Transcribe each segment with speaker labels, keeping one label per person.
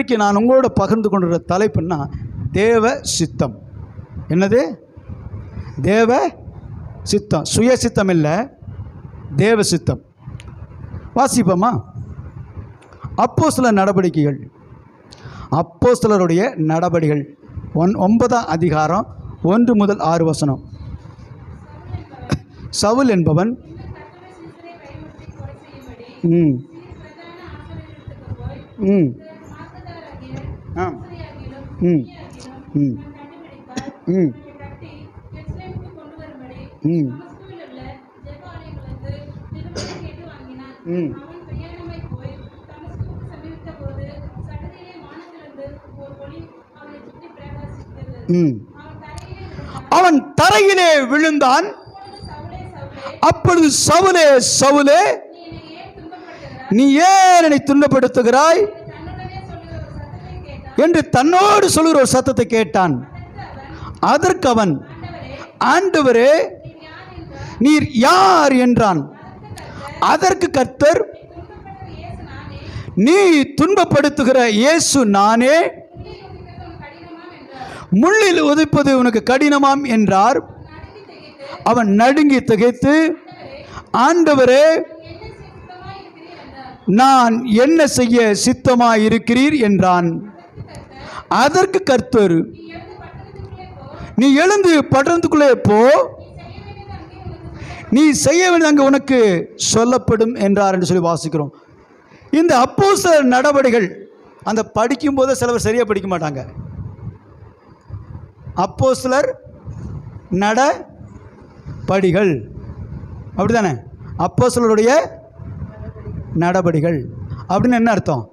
Speaker 1: இன்றைக்கு நான் உங்களோட பகிர்ந்து கொண்டிருக்கிற தலைப்புன்னா தேவ சித்தம். என்னது? தேவ சித்தம். சுய சித்தம் இல்லை. தேவ சித்தம். வாசிப்போமா? அப்போ சில நடவடிக்கைகள். அப்போ சிலருடைய நடவடிக்கைகள். ஒன் ஒன்பதாம் அதிகாரம் ஒன்று முதல் ஆறு வசனம். சவுல் என்பவன் ம் ம். ம். ம். ம். ம். ம். ம். அவன் தரையிலே விழுந்தான். அப்பொழுது சவுலே சவுலே நீ ஏன் என்னை துன்பப்படுத்துகிறாய்? என்று தன்னோடு சொல்லுகிற ஒரு சத்தத்தை கேட்டான். அதற்கு அவன் ஆண்டவரே நீர் யார்? என்றான். அதற்கு கர்த்தர் நீ துன்பப்படுத்துகிற இயேசு நானே. முள்ளில் உதைப்பது உனக்கு கடினமாம் என்றார். அவன் நடுங்கி திகைத்து ஆண்டவரே நான் என்ன செய்ய சித்தமாயிருக்கிறீர்? என்றான். அதற்கு கர்த்தர் நீ எழுந்து படுறதுக்குள்ளே போ. நீ செய்ய வேண்டியது அங்கே உனக்கு சொல்லப்படும் என்றார் என்று சொல்லி வாசிக்கிறோம். இந்த அப்போஸ்தலர் நடவடிகள் அந்த படிக்கும்போது சிலவர் சரியாக படிக்க மாட்டாங்க. அப்போ சிலர் நட படிகள் அப்படிதானே சிலருடைய நடபடிகள். அப்படின்னு என்ன அர்த்தம்?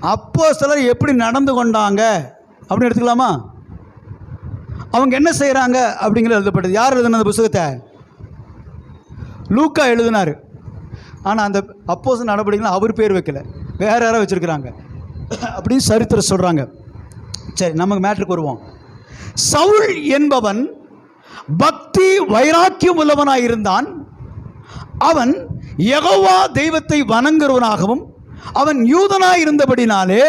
Speaker 1: அப்போ சிலர் எப்படி நடந்து கொண்டாங்க? அப்படின்னு எடுத்துக்கலாமா? அவங்க என்ன செய்கிறாங்க அப்படிங்கிறது எழுதப்பட்டது யார் எழுதுன அந்த புஸ்தகத்தை? லூக்கா எழுதினார். ஆனால் அந்த அப்போஸ் நடவடிக்கைலாம் அவர் பேர் வைக்கல. வேற யாராவது வச்சுருக்கிறாங்க. அப்படின்னு சரித்திரம் சொல்கிறாங்க சரி நமக்கு மேட்ருக்கு வருவோம். சவுல் என்பவன் பக்தி வைராக்கியம் உள்ளவனாக இருந்தான் அவன் எகோவா தெய்வத்தை வணங்குறவனாகவும் அவன் யூதனாய் இருந்தபடினாலே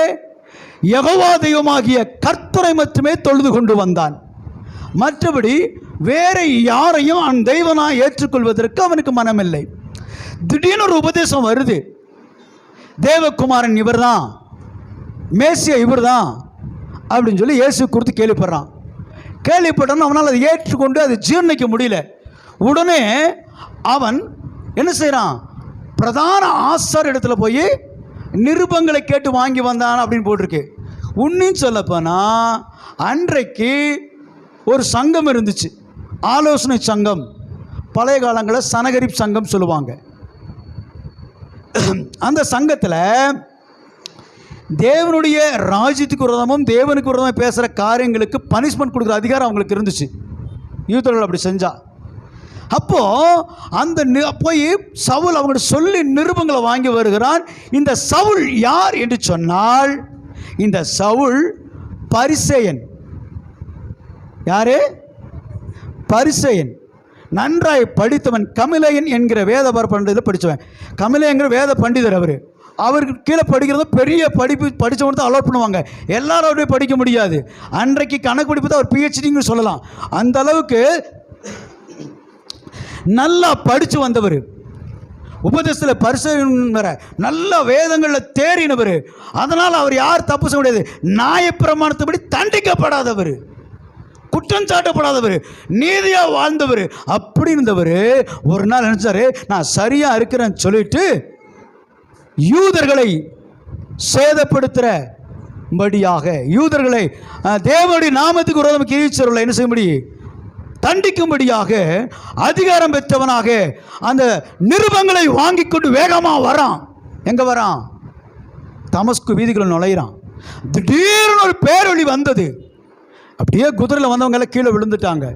Speaker 1: யகோவா தெய்வமாகிய கர்த்தரை மட்டுமே தொழுது கொண்டு வந்தான். மற்றபடி வேற யாரையும் அவன் தெய்வனாய் ஏற்றுக்கொள்வதற்கு அவனுக்கு மனமில்லை. திடீர்னு ஒரு உபதேசம் வருது. தேவகுமாரன் இவர்தான் மேசியா இவர்தான் அப்படின்னு சொல்லி இயேசு கொடுத்து கேள்விப்படுறான். கேள்விப்பட்டான் அவனால் அதை ஏற்றுக்கொண்டு அதை ஜீர்ணிக்க முடியல. உடனே அவன் என்ன செய்கிறான் பிரதான ஆசார் இடத்துல போய் நிருபங்களை கேட்டு வாங்கி வந்தான் அப்படின்னு போட்டிருக்கு. உண்மையும் சொல்லப்போனா அன்றைக்கு ஒரு சங்கம் இருந்துச்சு. ஆலோசனை சங்கம். பழைய காலங்களில் சனகரிப் சங்கம் சொல்லுவாங்க. அந்த சங்கத்தில் தேவனுடைய ராஜ்யத்துக்கு விரதமும் தேவனுக்கு விரதமும் பேசுகிற காரியங்களுக்கு பனிஷ்மெண்ட் கொடுக்குற அதிகாரம் அவங்களுக்கு இருந்துச்சு. யூத்தர்கள் அப்படி செஞ்சால் அப்போது அந்த போய் சவுல் அவங்கள்ட்ட சொல்லி நிருபங்களை வாங்கி வருகிறான். இந்த சவுல் யார் என்று சொன்னால் இந்த சவுல் பரிசேயன். யாரு? பரிசேயன். நன்றாய் படித்தவன் கமிலையன் என்கிற வேத பண்டிதத்தில் படித்தவன். கமிலையங்கிற வேத பண்டிதர் அவர். அவருக்கு கீழே படிக்கிறது பெரிய படிப்பு படித்தவங்க தான் அலோட் பண்ணுவாங்க. எல்லாரும் அவருடைய படிக்க முடியாது. அன்றைக்கு கணக்கு படிப்பு தான் அவர் பிஹெச்டின்னு சொல்லலாம். அந்த அளவுக்கு நல்லா படித்து வந்தவர். உபதேசத்தில் பரிசு நல்ல வேதங்களில் தேறினவர். அதனால் அவர் யார் தப்பு செய்ய முடியாது. நியாயப்பிரமாணத்தைப்படி தண்டிக்கப்படாதவர். குற்றம் சாட்டப்படாதவர். நீதியாக வாழ்ந்தவர். அப்படி இருந்தவர் ஒரு நாள் நினச்சாரு நான் சரியாக இருக்கிறேன்னு சொல்லிட்டு யூதர்களை சேதப்படுத்துகிற படியாக யூதர்களை தேவனுடைய நாமத்துக்கு விரோதம் கிரீச்சர்களை என்ன செய்யும்படி தண்டிக்கும்படியாக அதிகாரம் பெற்றவனாக அந்த நிருபங்களை வாங்கி கொண்டு வேகமாக வரான். எங்கே வரான்? தமஸ்கு வீதிகளில் நுழையிறான். திடீர்னு ஒரு பேரொழி வந்தது. அப்படியே குதிரையில் வந்தவங்க எல்லாம் கீழே விழுந்துட்டாங்க.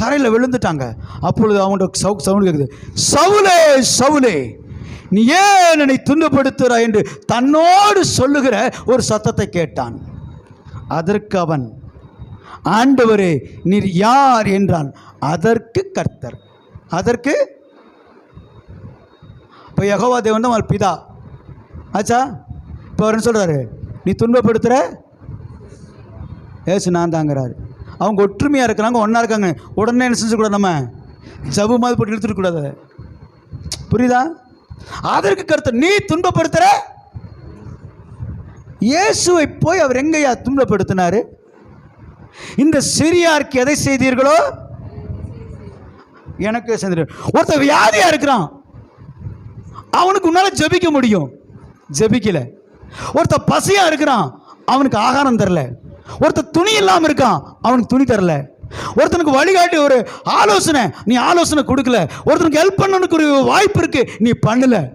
Speaker 1: தரையில் விழுந்துட்டாங்க. அப்பொழுது அவங்கள்ட்ட சவு சவுண்டு கேட்குது சவுலே சவுலே நீ ஏன் என்னை துன்பப்படுத்துகிறாய்? என்று தன்னோடு சொல்லுகிற ஒரு சத்தத்தை கேட்டான். அதற்கு அவன் ஆண்டவரே நீர் யார் என்றான். அதற்கு கர்த்தர். அதற்கு? இப்போ யகோவா தேவன் தான் பிதா. ஆச்சா? இப்போ அவர் என்ன சொல்கிறாரு நீ துன்பப்படுத்துகிற ஏசு நான் தாங்கிறாரு. அவங்க ஒற்றுமையாக இருக்கிறாங்க ஒன்றா இருக்காங்க. உடனே என்ன செஞ்சக்கூடாது நம்ம? ஜபு மாதிரி போட்டு இழுத்துடக்கூடாது அதை. புரியுதா? அதற்கு கருத்து நீ துன்பப்படுத்துகிற இயேசுவை போய் அவர் எங்கேயா துன்பப்படுத்தினாரு? இந்த சிறியாருக்கு எதை செய்தீர்களோ? எனக்கு செஞ்சு ஒருத்தர் வியாதியா இருக்கிறான். அவனுக்கு உன்னால ஜெபிக்க முடியும். ஜபிக்கல. ஒருத்தர் பசியா இருக்கிறான் அவனுக்கு ஆகாரம் தரல. ஒருத்தர் துணி இல்லாம இருக்கான் அவனுக்கு துணி தரல. ஒருத்தனுக்கு வழிகாட்டி ஒரு ஆலோசனை நீ ஆலோசனை கொடுக்கல. ஒருத்தனுக்கு ஹெல்ப் பண்ணனுக்கு ஒரு வாய்ப்பு இருக்கு நீ பண்ணல.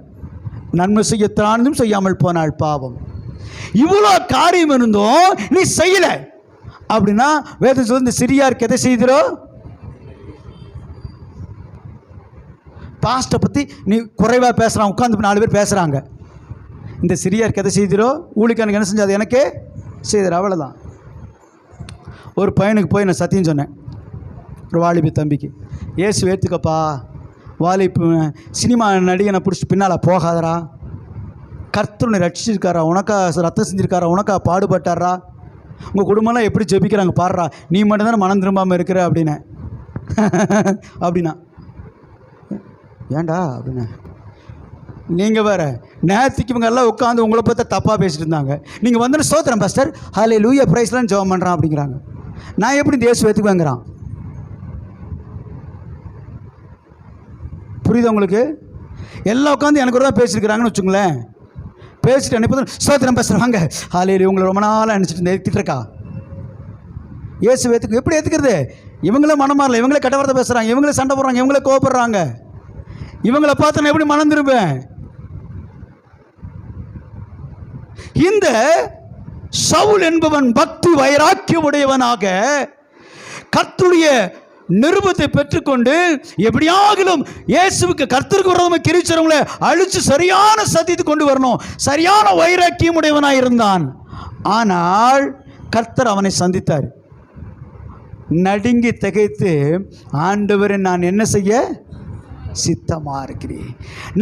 Speaker 1: நன்மை செய்யத்தானும் செய்யாமல் போனாள் பாவம். இவ்வளோ காரியம் இருந்தும் நீ செய்யல. அப்படின்னா வேதம் சொல்லி இந்த சிறியாருக்கு எதை செய்திரோ? பாஸ்ட்டை பற்றி நீ குறைவாக பேசுகிறான் உட்காந்து நாலு பேர் பேசுகிறாங்க இந்த சிறியாருக்கு எதை செய்திரோ? ஊழிக்கானுக்கு என்ன செஞ்சது எனக்கே செய்திரு. அவ்வளோதான் ஒரு பையனுக்கு போய் நான் சத்தியம் சொன்னேன். ஒரு வாலிபி தம்பிக்கு. ஏசு ஏற்றுக்கப்பா வாலிபு சினிமா நடிகனை பிடிச்சி பின்னால் போகாதரா கர்த்தனை ரட்சிச்சிருக்காரா? உனக்கா ரத்தம் செஞ்சுருக்காரா? உனக்கா பாடுபட்டாரா? உங்கள் குடும்பம்லாம் எப்படி ஜெபிக்கிறாங்க? பாடுறா நீ மட்டும்தானே மனம் திரும்பாமல் இருக்கிற? அப்படின்னு. அப்படின்னா. ஏண்டா அப்படின்னு. நீங்கள் வேற நேற்றுக்கு இவங்க எல்லாம் உட்காந்து உங்களை பற்றி தப்பாக பேசிட்டு இருந்தாங்க. நீங்கள் வந்து சோத்துறேன் பாஸ்டர் ஹாலே லூயா ப்ரைஸ்லாம் ஜெபம் பண்ணுறான் அப்படிங்கிறாங்க. நான் எப்படி தேச ஏற்றுக்குவேங்கிறான் புரியுது உங்களுக்கு? எல்லாம் உட்காந்து எனக்கு ஒரு தான் பேசியிருக்கிறாங்கன்னு வச்சுங்களேன் பேசிட்டு அனுப்பி ஸ்தோத்திரம் பேசுகிறாங்க ஹாலே உங்களை ரொம்ப நாளாக நினச்சிட்டு ஏற்றிட்டு இருக்கா? இயேசு ஏற்றுக்கு எப்படி ஏற்றுக்கிறது இவங்களே மனம் மாறல இவங்களே கெட்ட வார்த்தை பேசுகிறாங்க இவங்களே சண்டை போடுறாங்க இவங்களே கோவப்படுறாங்க. இவங்கள பார்த்து நான் எப்படி மனம் திரும்பேன் இந்த சவுல் என்பவன் பக்தி வைராக்கியம் உடையவனாக கர்த்தருடைய நிருபத்தை பெற்றுக்கொண்டு எப்படியாகிலும் இயேசுவுக்கு கர்த்தருக்கு விரோதமாக கிரிச்சவங்களை அழிச்சு சரியான சத்தியத்தை கொண்டு வரணும். சரியான வைராக்கியம் உடையவனாக இருந்தான். ஆனால் கர்த்தர் அவனை சந்தித்தார். நடுங்கி திகைத்து ஆண்டவரை நான் என்ன செய்ய சித்தமாக இருக்கிறேன்.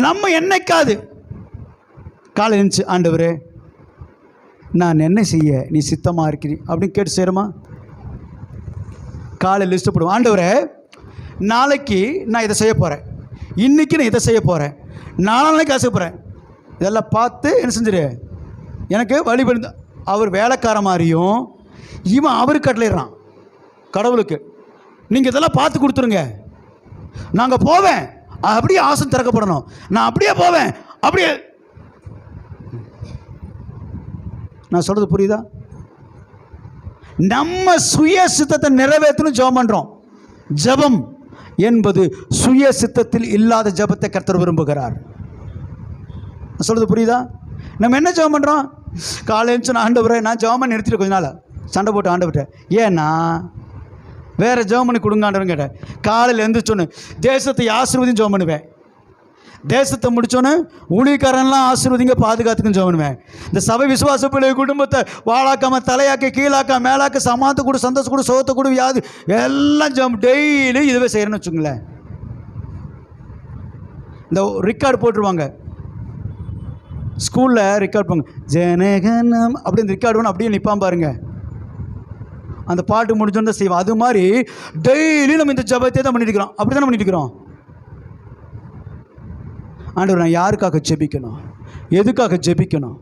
Speaker 1: நம்ம என்னைக்காது காலை இருந்துச்சு ஆண்டவரே நான் என்ன செய்ய நீ சித்தமாக இருக்கிறீ? அப்படின்னு கேட்டு செய்கிறோமா காலையில் லிஸ்ட்டு போடுவோம் ஆண்டவரே நாளைக்கு நான் இதை செய்ய போகிறேன் இன்றைக்கி நான் இதை செய்ய போகிறேன் நாளைக்கு ஆசை போகிறேன் இதெல்லாம் பார்த்து என்ன செஞ்சிரு? எனக்கு வழிபடு அவர் வேலைக்கார மாதிரியும் இவன் அவர் கட்டளையிடுறான். கடவுளுக்கு. நீங்கள் இதெல்லாம் பார்த்து கொடுத்துருங்க. நாங்கள் போவேன். அப்படியே ஆசை திறக்கப்படணும். நான் அப்படியே போவேன். அப்படியே. நான் சொல்கிறது புரியுதா? நம்ம சுய சித்தத்தை நிறைவேற்றணும் ஜெபம் பண்ணுறோம் ஜெபம் என்பது சுய சித்தத்தில் இல்லாத ஜெபத்தை கர்த்தர் விரும்புகிறார். சொல்கிறது புரியுதா? நம்ம என்ன ஜெபம் பண்ணுறோம் காலையில் எழுந்து நான் ஆண்டவரே நான் ஜெபமாக நிறுத்திட்டு கொஞ்ச நாள். சண்டை போட்டு ஆண்டவர்கிட்ட ஏன்னா வேறு ஜெபம் பண்ணி கொடுங்க ஆண்டவன் கேட்டேன். காலையில் எழுந்திரிச்சோன்னு தேசத்தை ஆசீர்வதியும் ஜெபம் பண்ணுவேன். தேசத்தை முடிச்சோன்னு ஊழியக்காரன்லாம் ஆசீர்வதிங்க பாதுகாத்துக்குன்னு சொல்லணுமே இந்த சபை விசுவாச பிள்ளை குடும்பத்தை வாழாக்காம தலையாக்க கீழாக்க மேலாக்க சமாத்து கூட சந்தோஷம் கூட சோத்த கூட வியாது எல்லாம் ஜம் டெய்லி இதுவே செய்கிறேன்னு வச்சுங்களேன் இந்த ரெக்கார்டு போட்டுருவாங்க. ஸ்கூலில் ரெக்கார்ட் பண்ணுங்க ஜனகனம் அப்படி இந்த ரெக்கார்டு ஒன்று அப்படியே நிற்பான் பாருங்கள் அந்த பாட்டு முடிஞ்சோன்னு தான் செய்வோம். அது மாதிரி டெய்லி நம்ம இந்த ஜபத்தை தான் பண்ணிட்டு இருக்கிறோம். அப்படி தானே பண்ணிட்டு இருக்கிறோம்? ஆண்டவர் நான் யாருக்காக ஜெபிக்கணும்? எதுக்காக ஜெபிக்கணும்?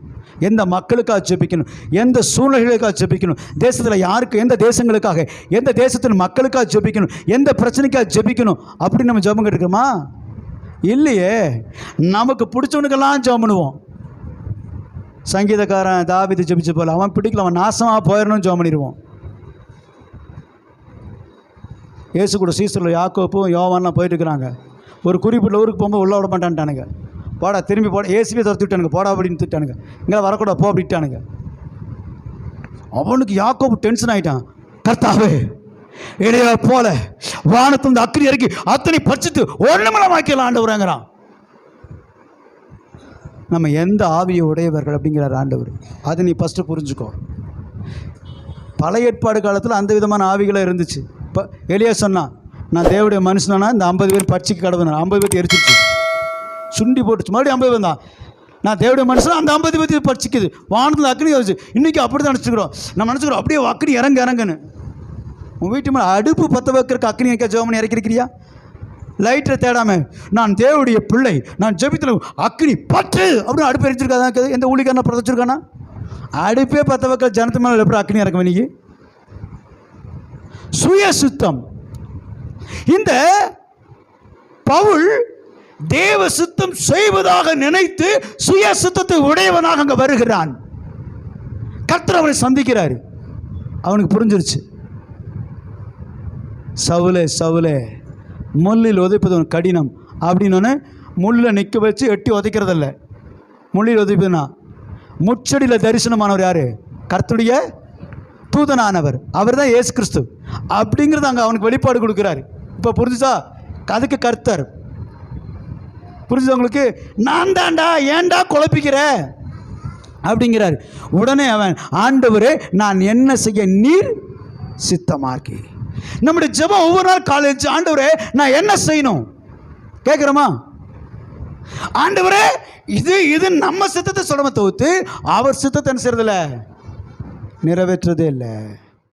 Speaker 1: எந்த மக்களுக்காக ஜெபிக்கணும்? எந்த சூழ்நிலைகளுக்காக ஜெபிக்கணும்? தேசத்தில் யாருக்கு எந்த தேசங்களுக்காக? எந்த தேசத்தின் மக்களுக்காக ஜெபிக்கணும்? எந்த பிரச்சனைக்காக ஜெபிக்கணும்? அப்படின்னு நம்ம ஜெபம் கேட்டுக்கிறோமா இல்லையே. நமக்கு பிடிச்சவனுக்கெல்லாம் ஜெபம் பண்ணுவோம். சங்கீதக்காரன் தாவிது ஜெபிச்சு போல அவன் பிடிக்கல அவன் நாசமாக போயிடணும்னு ஜெபம் பண்ணிடுவோம். இயேசு கூட சீசரில் யாக்கோப்பும் யோவான்லாம் போயிட்டு இருக்கிறாங்க. ஒரு குறிப்பிட்ட ஊருக்கு போகும்போது உள்ள விட மாட்டான்ட்டானுங்க. போடா திரும்பி போட ஏசிபி துரத்தி விட்டானுங்க. போடா அப்படின்னு திட்டானுங்க. இங்கே வரக்கூடாது போ அப்படின்ட்டானுங்க. அவனுக்கு யாக்கோப்பு டென்ஷன் ஆகிட்டான் கர்த்தாவே இடையா போல வானத்திலிருந்து அக்கறி இறக்கி அத்தனை பட்சத்து ஒன்றுமலமாக்கலாம் ஆண்டவராங்கிறான் நம்ம எந்த ஆவியை உடையவர்கள் அப்படிங்கிறார் ஆண்டவர். அதை நீ ஃபஸ்ட்டு புரிஞ்சுக்கோ. பழைய ஏற்பாடு காலத்தில் அந்த விதமான ஆவிகளாக இருந்துச்சு. இப்போ எளியா சொன்னான் நான் தேவடைய மனுஷனா இந்த ஐம்பது பேர் பட்சிக்கு கடவுனா ஐம்பது பேர் எரிச்சிருச்சு. சுண்டி போட்டுச்சு. மறுபடியும் ஐம்பது பேர் தான் நான் தேவடைய மனுஷன்? அந்த ஐம்பது பேர்த்து பறிச்சிக்குது வானத்தில் அக்னி வச்சு. இன்றைக்கி அப்படி தான் நினச்சிக்கிறோம். நம்ம நினச்சிக்கிறோம் அப்படியே அக்கடி இறங்க இறங்குன்னு. உன் வீட்டு மேலே அடுப்பு பற்ற வைக்கிறக்கு அக்னி வைக்க ஜோமனி இறக்கிருக்கிறியா? லைட்டை தேடாம நான் தேவடைய பிள்ளை. நான் ஜெபித்தில் அக்னி பற்று அப்படின்னு அடுப்பு எரிச்சிருக்காதா எந்த ஊழிக்காரனை புதைச்சிருக்கானா? அடுப்பே பற்ற வைக்கிற ஜனத்து மேலே எப்படி அக்னி இறக்க நீ சுய சுத்தம் இந்த பவுல் தேவ சுத்தம் செய்வதாக நினைத்து சுய சித்தத்தை உடையவனாக அங்கே வருகிறான். கர்த்தர் அவனை சந்திக்கிறார். அவனுக்கு புரிஞ்சிருச்சு. சவுலே சவுலே முள்ளில் உதைப்பது உனக்கு கடினம். அப்படின்னு முள்ளை நிற்க வச்சு எட்டி உதைக்கிறதில்ல. முள்ளில் உதைப்பதுனா முச்சடியில் தரிசனமானவர் யார்? கர்த்துடைய தூதனானவர். அவர் தான் ஏசு கிறிஸ்து. அப்படிங்கிறது அங்கே அவனுக்கு வெளிப்பாடு கொடுக்குறாரு. இப்போ புரிஞ்சுதா? அதுக்கு கர்த்தர். புரிஞ்சுதா உங்களுக்கு? நான் தாண்டா ஏன்டா குழப்பிக்கிற? அப்படிங்கிறார். உடனே அவன் ஆண்டவரே நான் என்ன செய்ய நீர் சித்தமாக்கி. நம்முடைய ஜெபம் ஒவ்வொரு நாள் காலேஜ் ஆண்டவரே நான் என்ன செய்யணும்? கேட்குறோமா ஆண்டவரே இது இது நம்ம சித்தத்தை சொல்லம தவிர்த்து அவர் சித்தத்தை என்ன செய்யறதில்ல? நிறைவேற்றதே இல்லை.